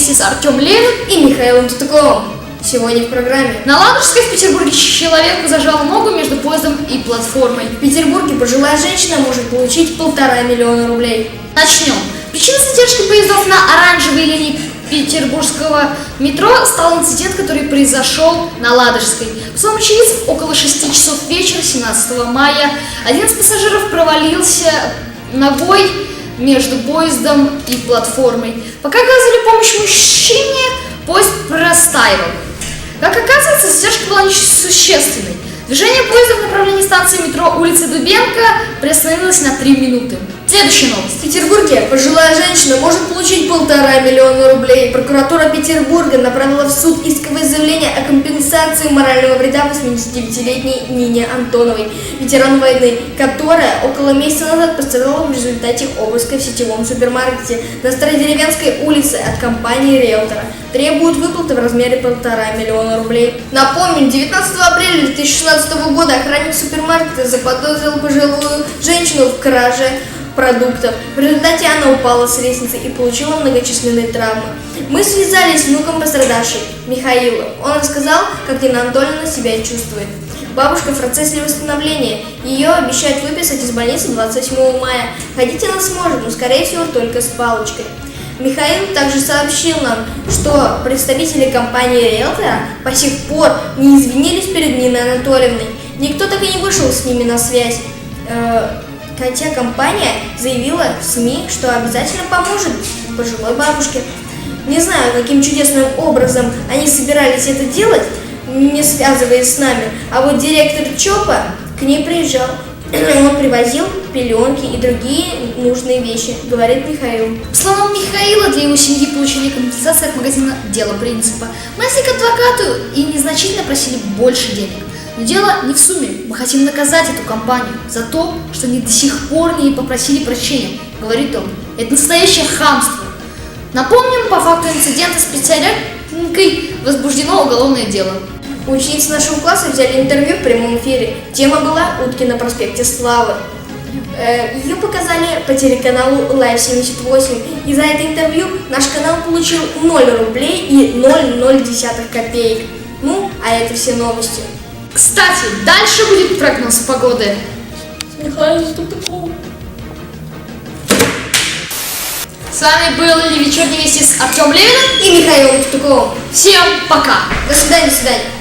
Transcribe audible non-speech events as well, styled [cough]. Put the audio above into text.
вместе с Артем Левин. и Михаилом Тутаковым. Сегодня в программе. На Ладожской в Петербурге человек зажал ногу между поездом и платформой. В Петербурге пожилая женщина может получить полтора миллиона рублей. Начнем. Причиной задержки поездов на оранжевой линии петербургского метро стал инцидент, который произошел на Ладожской. По словам очевидцев, около 6 часов вечера 17 мая один из пассажиров провалился ногой между поездом и платформой. Пока оказывали помощь мужчине, поезд простаивал. Как оказывается, задержка была несущественной. Движение поезда в направлении станции метро улицы Дубенко приостановилось на 3 минуты. Следующая новость. В Петербурге пожилая женщина может получить полтора миллиона рублей. Прокуратура Петербурга направила в суд исковое заявление о компенсации морального вреда 89-летней Нине Антоновой, ветеран войны, которая около месяца назад пострадала в результате обыска в сетевом супермаркете на Стародеревенской улице от компании «Риэлтора». Требуют выплаты в размере полтора миллиона рублей. Напомним, 19 апреля 2016 года охранник супермаркета заподозрил пожилую женщину в краже продуктов. В результате она упала с лестницы и получила многочисленные травмы. Мы связались с внуком пострадавшей, Михаилом. Он рассказал, как Нина Анатольевна себя чувствует. Бабушка в процессе восстановления. Ее обещают выписать из больницы 27 мая. Ходить она сможет, но скорее всего только с палочкой. Михаил также сообщил нам, что представители компании «Риэлтора» по сих пор не извинились перед Ниной Анатольевной. Никто так и не вышел с ними на связь. Хотя компания заявила в СМИ, что обязательно поможет пожилой бабушке. Не знаю, каким чудесным образом они собирались это делать, не связываясь с нами, а вот директор ЧОПа к ней приезжал. [clears throat] Он привозил пеленки и другие нужные вещи, говорит Михаил. По словам Михаила, для его семьи получение компенсации от магазина – дело принципа. Мы если к адвокату и незначительно просили больше денег. Но дело не в сумме. Мы хотим наказать эту компанию за то, что они до сих пор не попросили прощения, говорит он. Это настоящее хамство. Напомним, по факту инцидента с специалисткой возбуждено уголовное дело. Ученицы нашего класса взяли интервью в прямом эфире. Тема была «Утки на проспекте Славы». Э, Ее показали по телеканалу Live 78. И за это интервью наш канал получил 0 рублей и 0,0 копеек. Ну, а это все новости. Кстати, дальше будет прогноз погоды. Михаил Тупиков. С вами был вечерний вести с Артем Левиным. И Михаил Тупиков. Всем пока! До свидания, до свидания.